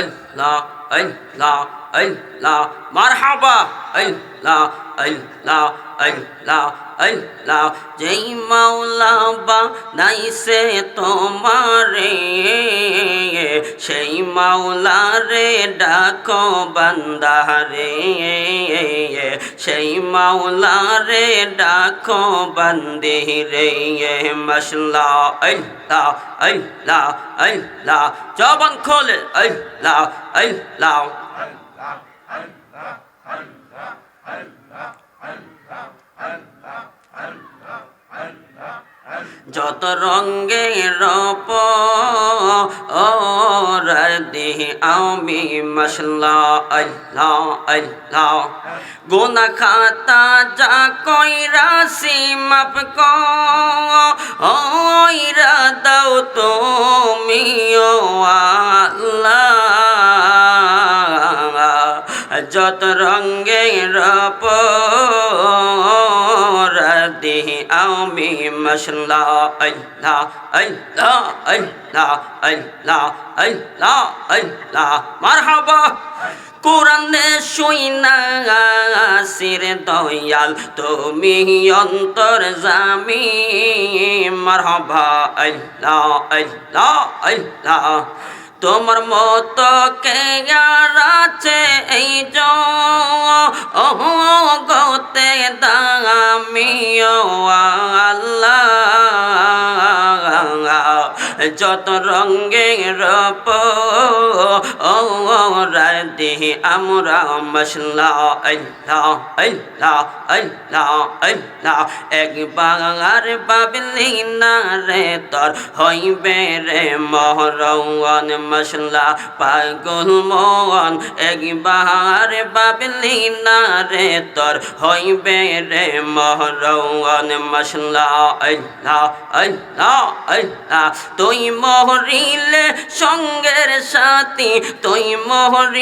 আল্লাহ আল্লাহ আল্লাহ, মারহাবা, আল্লাহ আল্লাহ আল্লাহ আল্লাহ। যেই মাওলা বা নাইসে তোমারে, সেই মাওলা রে ডাকো বান্দারে, সেই মাওলা রে ডাকো বান্দি রে মশলা আল্লাহ আল্লাহ আল্লাহ। জবান খোলে, আল্লাহ আল্লাহ। যত রঙ্গের রপ দেহি আমি মশলা আল্লাহ আল্লাহ। গোনা খাতা যা কইরাসি মাপ কইরা দাও তুমি ও আল্লাহ। যত রঙ্গের রপ দেহি আমি মশলা আল্লাহ আল্লাহ আল্লাহ আল্লাহ আল্লাহ আল্লাহ মারহাবা। কোরআনে শুইনা সির দয়াল, তুমি অন্তর জামি। মারহাবা আল্লাহ আল্লাহ আল্লাহ তোমার মত কে আছে এই জগতে? দামিও ও আল্লাহ। যত রঙ্গের দেহি আমরা মশলা আল্লাহ আল্লাহ আল্লাহ আল্লাহ একবার বাবলি না রে তোর হইবে রে মহরওয়ান মশলা পাগল মোহন একবার বাবলি না রে তোর হইবে রে মহরওয়ান মশলা আল্লাহ আল্লাহ আল্লাহ তুই মহরিলে সঙ্গের সাথী তুই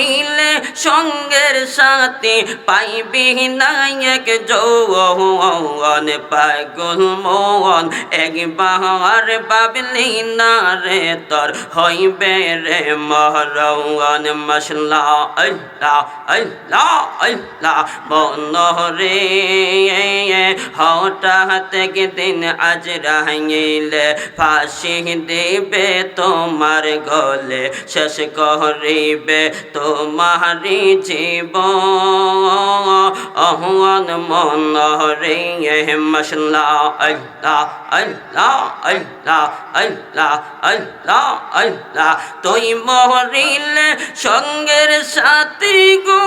মহরিলে সঙ্গের সাথী পাইবি নায়ক যৌন পাগল মোহন একবার বাবলি না রে তোর হইবে রে মহরওয়ান মশলা, আল্লাহ আল্লাহ আল্লাহ মন রে। হঠাৎ দিন আজ রাহিলে ফাঁসি দিবে তোমার গলে, শেষ করিবে তোমারি জীব। অহন মন রে মশলা আল্লাহ আল্লাহ আল্লাহ আল্লাহ আল্লাহ আল্লাহ। তুই মহরিল সঙ্গের সাথী গো।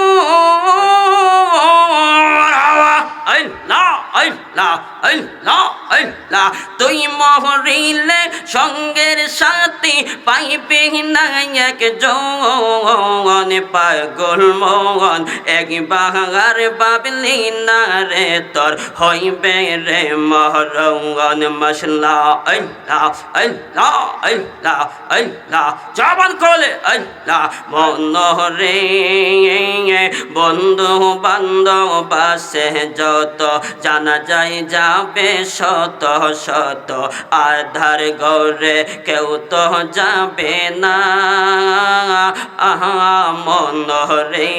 সঙ্গের সাথী পাইবে নায়ক যৌন পাগল মোহন। একবার বাবলি না রে তোর হইবে রে মহরঙ্গন মশলা। আল্লাহ আল্লাহ আল্লাহ আল্লাহ। জবান কোলে আল্লাহ। মন রে বন্ধু বান্ধব বাসে যত জানা যায় যাবে শত শত আধার গৌরে কেউ তো যাবে না। আহা মন রে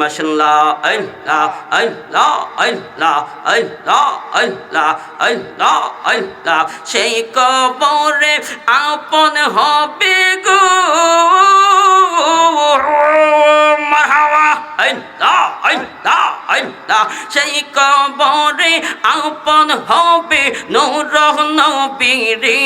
মশলা আল্লাহ আল্লাহ আল্লাহ আল্লাহ আল্লাহ আল্লাহ আল্লাহ। সেই কবরে আপন হবে গো। মারহাবা আল্লাহ আল্লাহ। আল্লাহ, সেই কবরে আপন হবে নূর নবীরে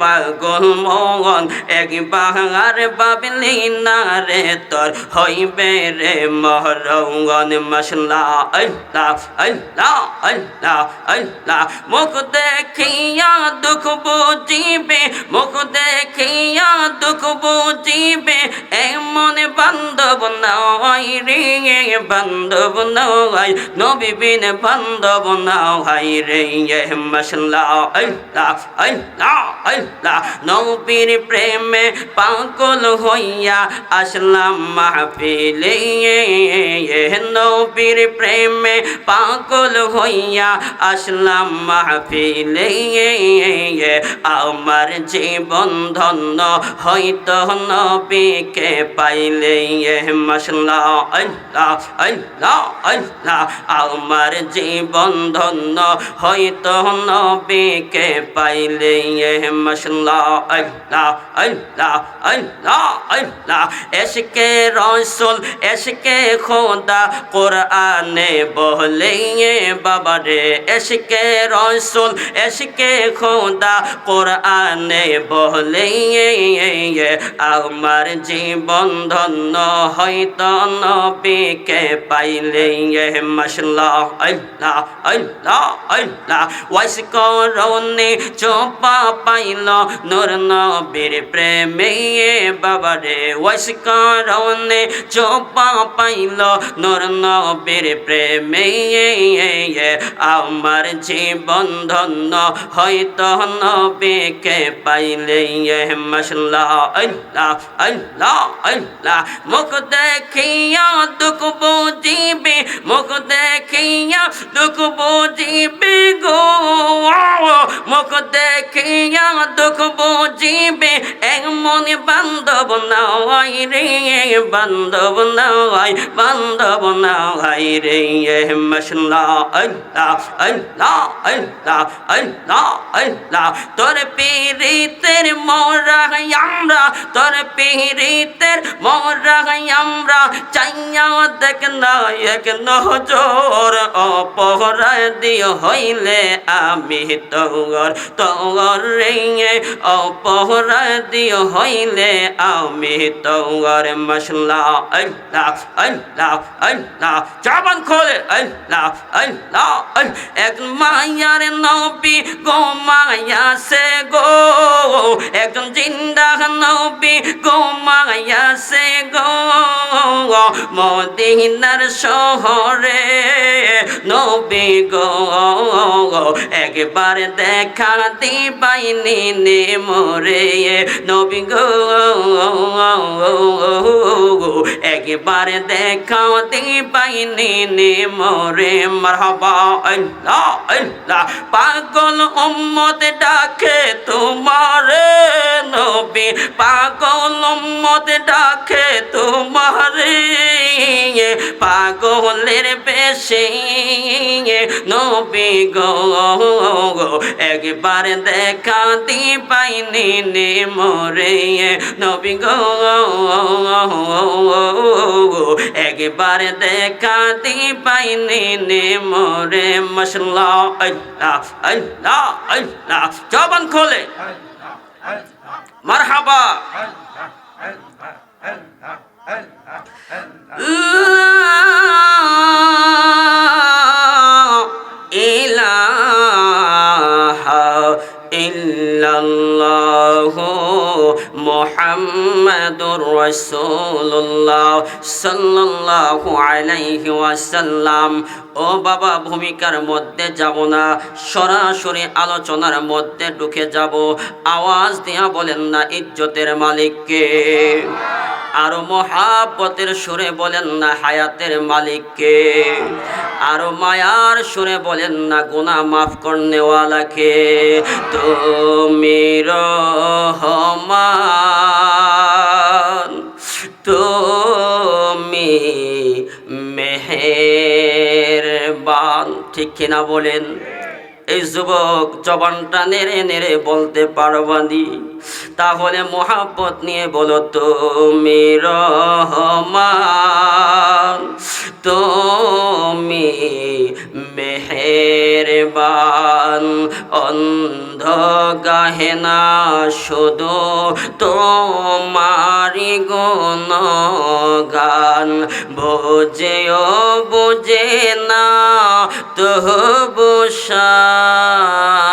পাগল মন একবার বাবলি না রে, তোর হইবে রে মহরঙ্গন মশলা। আল্লাহ আল্লাহ আল্লাহ আল্লাহ, মুখ দেখিয়া দুঃখ বুঝিবে, মুখ দেখিয়া দুঃখ বুঝিবে এম মনে বান্ধব নাই রে। বান্ধব নাই নবী বিন বান্ধব নাই রে মশলা আল্লাহ আল্লাহ নবীর প্রেমে পাগল হইয়া আসলাম মাহফিলে নবীর প্রেমে পাগল হইয়া আসলাম মাহফিলে আমার জীবন ধন্য হয়তো নবীকে পাইলে মশলা আল্লাহ আমার জীবন ধন্য হয়তো নবীকে পাইলে এসকে রসুল এসকে খোদা, কোরআনে বলে বাবা রে। এসকে রসুল এসকে খোদা, কোরআনে বলে আমার জীবন ধন্য হয়তো নবীকে পাইলে চোপা পাইল নূর নবীর প্রেমে বাবা রে ওয়াইস করনে চোপা পাইল নবীর প্রেমে আমার জীবন ধন্য হয়তো নবীকে পাইলে মশলা আল্লাহ, মুখ দেখিয়া দুঃখ বুঝিবে, মুখ দেখিয়া দুঃখ বুঝিবে গো। মুখ দেখিয়া দুঃখ বুঝিবে, এমন বান্ধব নাই রে, বান্ধব নাই বান্ধব নাই রে। মশলা তোর পীড়িতের মোরা আমরা, তোর পীড়িতের মোরা আমরা, চাইয়া দেখ না এক নজর অপহরায় দিও হইলে আমি তোর তোর রে অপহরায় দিও হইলে আমি তোর মশলা। আল্লাহ আল্লাহ আল্লাহ। চাবান খোলে। আল্লাহ আল্লাহ। এক মায়ার নবী গো মায়া সে গো। একজন জিন্দা নবী গো মায়া মদিনার শহরে নবী গো, একবার দেখা দিবাইনি নে মোরে। নবী গো, একবার দেখা দিবাইনি নে মোরে। মারহাবা আল্লাহ আল্লাহ, পাগল উম্মত ডাকে তোমারে। নবী, পাগল উম্মত ডাকে তোমারে। পাগলের বেশে নবী গো একবার দেখা দি পাইনি নে মোরে নবী গো একবার দেখা দি পাইনি নে মোরে। মশলা আল্লাহ আল্লাহ আল্লাহ। জবান খোলে। মারহাবা। el, el, el. মুহাম্মাদুর রাসূলুল্লাহ সাল্লাল্লাহু আলাইহি ওয়াসাল্লাম। ও বাবা, ভূমিকার মধ্যে যাব না। সরাসরি আলোচনার মধ্যে ঢুকে যাব। আওয়াজ দিয়া বলেন না, ইজ্জতের মালিককে। আরও মহাব্বতের সুরে বলেন না, হায়াতের মালিককে। আরও মায়ার সুরে বলেন না, গুনাহ মাফ করনেওয়ালাকে। তুমি রহমান। ঠিক কিনা বলেন? এই যুবক জবানটা নেড়ে নেড়ে বলতে পারবানি। তাহলে মোহাব্বত নিয়ে বলো তুমি রহমান। তুমি মেহেরবান, অন্ধ গাহে না, শুধু তোমারি গুণ গান বোঝেও বোঝে না, তবু শান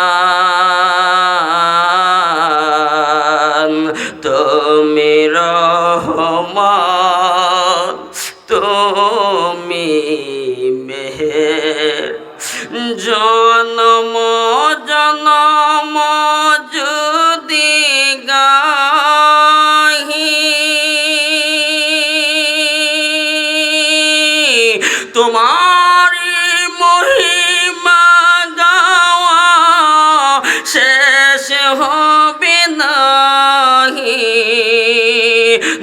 তোমার মহিমা গাওয়া শেষ হবে নাহি।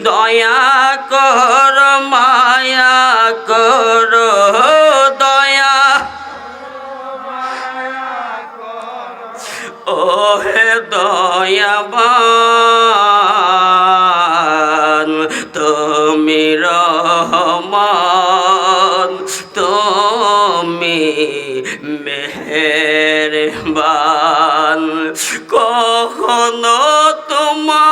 দয়া কর মায়া কর দয়া। ও হে দয়াবান। মেহেরবান। কখনো তোমাকে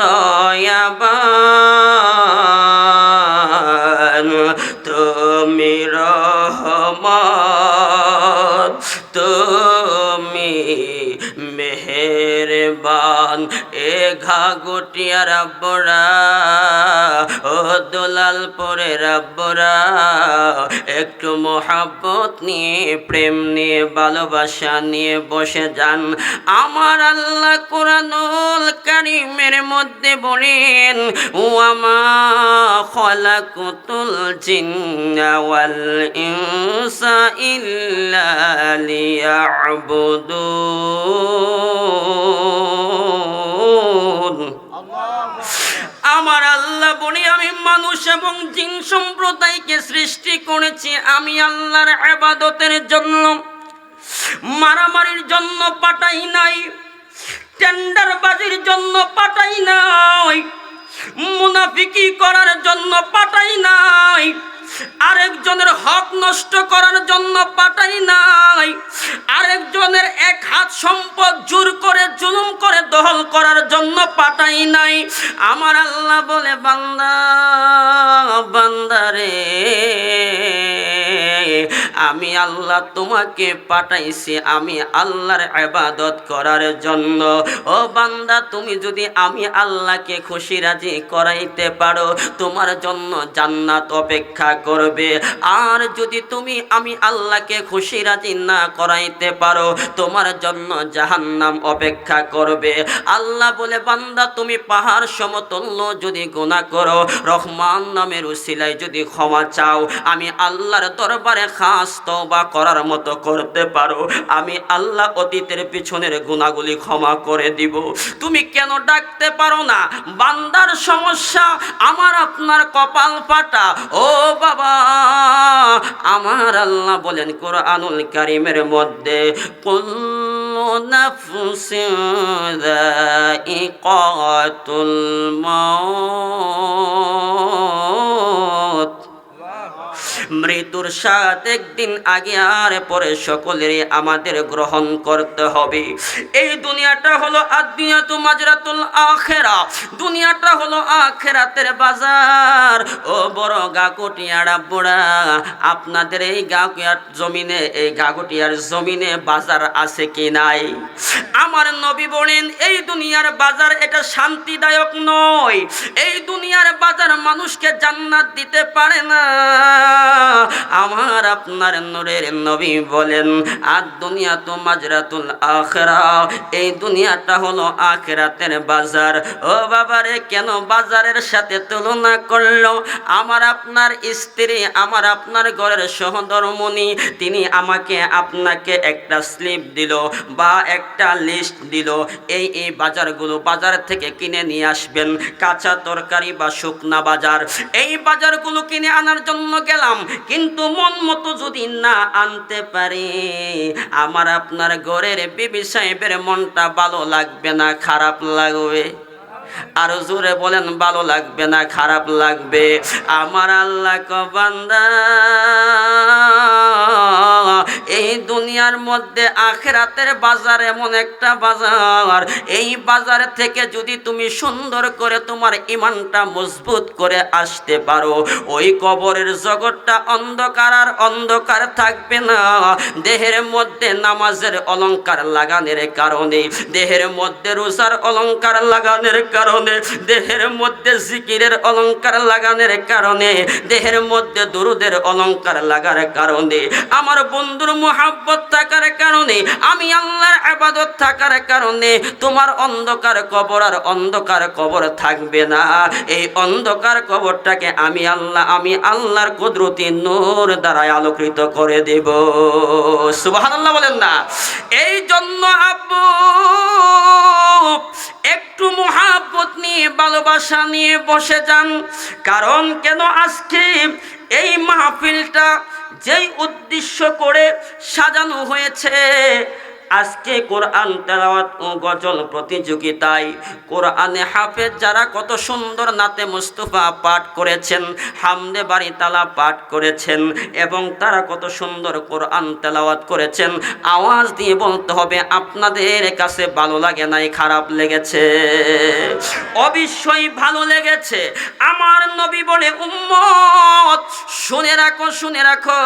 দয়াবান তুমি রহমান তুমি মেহেরবান। এ ঘাগটিয়া রাব্বরা ও দোলাল পরে রাব্বরা, একটু মোহাব্বত নিয়ে, প্রেম নিয়ে, ভালোবাসা নিয়ে বসে যান। আমার আল্লাহ কোরআনুল কারিমের মধ্যে বলেন, ও আমা খলাকুতুল জিন্না ইনসা ইল্লা আমার আল্লাহ বলে আমি মানুষ এবং জিন সম্প্রদায়কে সৃষ্টি করেছি। আমি আল্লাহর আবাদতের জন্য, মারামারির জন্য পাঠাই নাই, টেন্ডারবাজির জন্য পাঠাই নাই, মুনাফিকি করার জন্য পাঠাই নাই আরেকজনের হক নষ্ট করার জন্য পাঠাই নাই। আরেকজনের এক হাত সম্পদ জোর করে জুলুম করে দহল করার জন্য পাঠাই নাই। আমার আল্লাহ বলে, বান্দা বান্দারে আমি আল্লাহ তোমাকে পাঠাইছি, আমি আল্লাহর ইবাদত করার জন্য। ও বান্দা, তুমি যদি আমি আল্লাহকে খুশি রাজি করাইতে পারো, তোমার জন্য জান্নাত অপেক্ষা করবে। আর যদি তুমি আমি আল্লাহকে খুশি রাজি না করাইতে পারো, তোমার জন্য জাহান্নাম অপেক্ষা করবে। আল্লাহ বলে, বান্দা, তুমি পাহাড় সমতুল্য যদি গুনাহ করো, রহমান নামের উসিলায় যদি ক্ষমা চাও, আমি আল্লাহর দরবারে খাস তওবা করার মতো করতে পারো। আমি আল্লাহ অতীতের পিছনের গুণাগুলি ক্ষমা করে দিব। তুমি কেন ডাকতে পারো না? বান্দার সমস্যা, আমার আপনার কপাল পাটা ও বাবা, আমার আল্লাহ বলেন কোরআনুল কারিমের মধ্যে, কুল্লু নাফসিন যায়িকাতুল সাথ একদিন আগে আর পরে সকলেরই আমাদের গ্রহণ করতে হবে। এই দুনিয়াটা হলো আদিয়াতু মাজরাতুল আখেরা। দুনিয়াটা হলো আখেরাতের বাজার। ও বড় গাকুটিয়ারা বুড়া আপনাদের এই গাকুয়ার জমিনে, এই গাকুটিয়ার জমিনে বাজার আছে কি নাই? আমার নবী বলেন, এই দুনিয়ার বাজার এটা শান্তিদায়ক নয়। এই দুনিয়ার বাজার মানুষকে জান্নাত দিতে পারে না। আমার আপনার নূরের নবী বলেন, আর দুনিয়া তো মাজরাতুল আখরা, এই দুনিয়াটা হলো আখেরাতের বাজার। ও বাবারে, কেন বাজারের সাথে তুলনা করল? আমার আপনার স্ত্রী, আমার আপনার ঘরের সহধর্মণি তিনি আমাকে, আপনাকে একটা স্লিপ দিল বা একটা লিস্ট দিল, এই এই বাজারগুলো বাজার থেকে কিনে নিয়ে আসবেন, কাঁচা তরকারি বা শুকনা বাজার। এই বাজারগুলো কিনে আনার জন্য গেলাম, কিন্তু মন মতো যদি না আনতে পারি, আমার আপনার ঘরের বিবি সাহেবের মনটা ভালো লাগবে না, খারাপ লাগবে। আর জোরে বলেন, ভালো লাগবে না, খারাপ লাগবে। আমার আল্লাহ বান্দা এই দুনিয়ার মধ্যে আখেরাতের বাজার এমন একটা বাজার। এই বাজার থেকে যদি তুমি সুন্দর করে তোমার ইমানটা মজবুত করে আসতে পারো, ওই কবরের জগৎটা অন্ধকার আর অন্ধকার থাকবে না। দেহের মধ্যে নামাজের অলংকার লাগানোর কারণে, দেহের মধ্যে রোজার অলংকার লাগানোর কারণে, দেহের মধ্যে জিকিরের অলংকার লাগানোর কারণে, দেহের মধ্যে দুরুদের অলংকার লাগার কারণে। আমার বন্ধুর মোহাব্বত থাকার কারণে, আমি আল্লাহর আবাদত থাকার কারণে তোমার অন্ধকার কবর আর অন্ধকার কবর থাকবে না। এই অন্ধকার কবরটাকে আমি আল্লাহ, আমি আল্লাহর কুদরতি নূর দ্বারা আলোকিত করে দেব। সুবহানাল্লাহ বলেন না। এই জন্য আব্বু, একটু মহাব্বত নিয়ে, ভালোবাসা নিয়ে বসে যান। কারণ কেন আজকে এই মাহফিলটা যেই উদ্দেশ্য করে সাজানো হয়েছে আজকে কোরআন তেলাওয়াত ও গজল প্রতিযোগিতায় কোরআনে হাফেজ যারা কত সুন্দর নাতে মুস্তফা পাঠ করেছেন হামদে বাড়ি তালা পাঠ করেছেন এবং তারা কত সুন্দর কোরআন তেলাওয়াত করেছেন, আওয়াজ দিয়ে বলতে হবে, আপনাদের কাছে ভালো লাগে নাই, খারাপ লেগেছে। অবশ্যই ভালো লেগেছে। আমার নবী বলে, উম্মত, শুনে রাখো শুনে রাখো,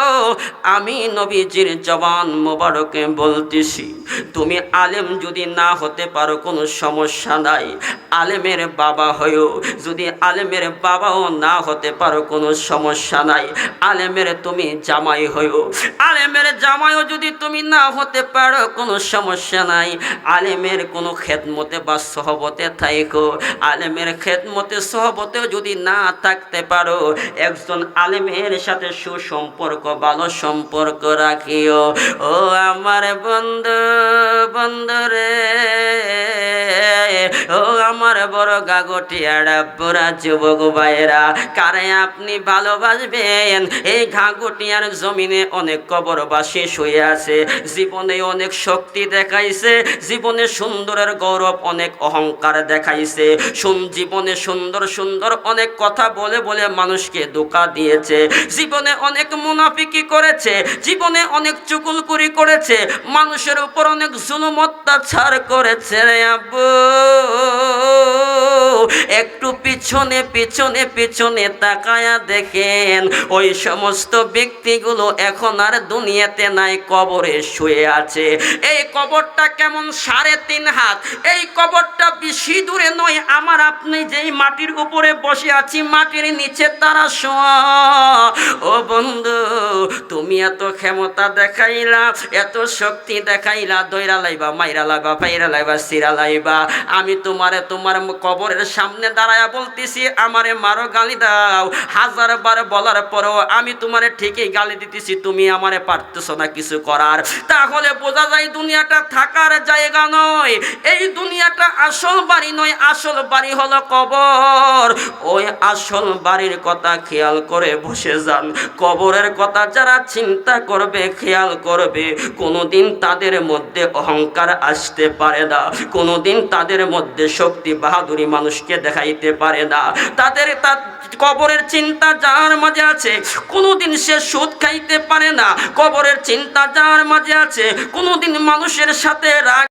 আমি নবীজির জবান মোবারকে বলতেছি। তুমি আলেম যদি না হতে পারো, কোনো সমস্যা নাই। আলেমের বাবা হয়েও যদি আলেমের বাবাও না হতে পারো, কোনো সমস্যা নাই। আলেমের তুমি জামাই হয়েও। আলেমের জামাইও যদি তুমি না হতে পারো, কোনো সমস্যা নাই। আলেমের কোনো খেদমতে বা সহবতে থাইকো। আলেমের খেদমতে, সহবতেও যদি না থাকতে পারো, একজন আলেমের সাথে সুসম্পর্ক, ভালো সম্পর্ক রাখিও। ও আমার বন্ধু বন্ধু রে ও আমার বড় গাগটিয়ারা পুরা যুবক ভাইয়েরা, কারে আপনি ভালোবাসবেন? এই ঘাগটিয়ার জমিনে অনেক কবরবাসী শুয়ে আছে, জীবনে অনেক শক্তি দেখাইছে, জীবনে সুন্দরের গৌরব, অনেক অহংকার দেখাইছে, সুন জীবনে সুন্দর সুন্দর অনেক কথা বলে বলে মানুষকে ধোকা দিয়েছে, জীবনে অনেক মুনাফিকি করেছে, জীবনে অনেক চুকুলকুরি করেছে, মানুষের উপর অনেক জুলুম অত্যাচার করেছে রে আব্বু। একটু পিছনে পিছনে পিছনে তাকায়া দেখেন, ওই সমস্ত ব্যক্তিগুলো এখন আর দুনিয়াতে নাই, কবরে শুয়ে আছে। এই কবরটা কেমন সাড়ে তিন হাত? এই কবরটা বেশি দূরে নয়, আমার আপনি যেই মাটির উপরে বসে আছি, মাটির নিচে তারা শোয়া। ও বন্ধু, তুমি এত ক্ষমতা দেখাইলা, এত শক্তি দেখাইলা, দইরা লাইবা, মাইরা লাইবা পাইরা লাইবা, সিরা লাইবা। আমি তোমারে তোমার কবরের সামনে দাঁড়ায়া বলতেছি, আমারে মারো গালি দাও। হাজার বার বলার পরেও আমি তোমারে ঠিকই গালি দিতেছি, তুমি আমারে পারতেছো না কিছু করার। তাহলে বোঝা যায় দুনিয়াটা থাকার জায়গা নয়। এই দুনিয়াটা আসল বাড়ি নয়, আসল বাড়ি হলো কবর। ওই আসল বাড়ির কথা খেয়াল করে বসে যান। কবরের কথা যারা চিন্তা করবে, খেয়াল করবে, কোনোদিন তাদের মধ্যে অহংকার আসতে পারে না। কোনোদিন তাদের মধ্যে শক্তি বাহাদুরি মানুষকে দেখাইতে পারে না। তাদের তার কবরের চিন্তা যার মাঝে আছে, কোনোদিন সে সুদ খাইতে পারে না। কবরের চিন্তা যার মাঝে আছে, কোনোদিন মানুষের সাথে রাগ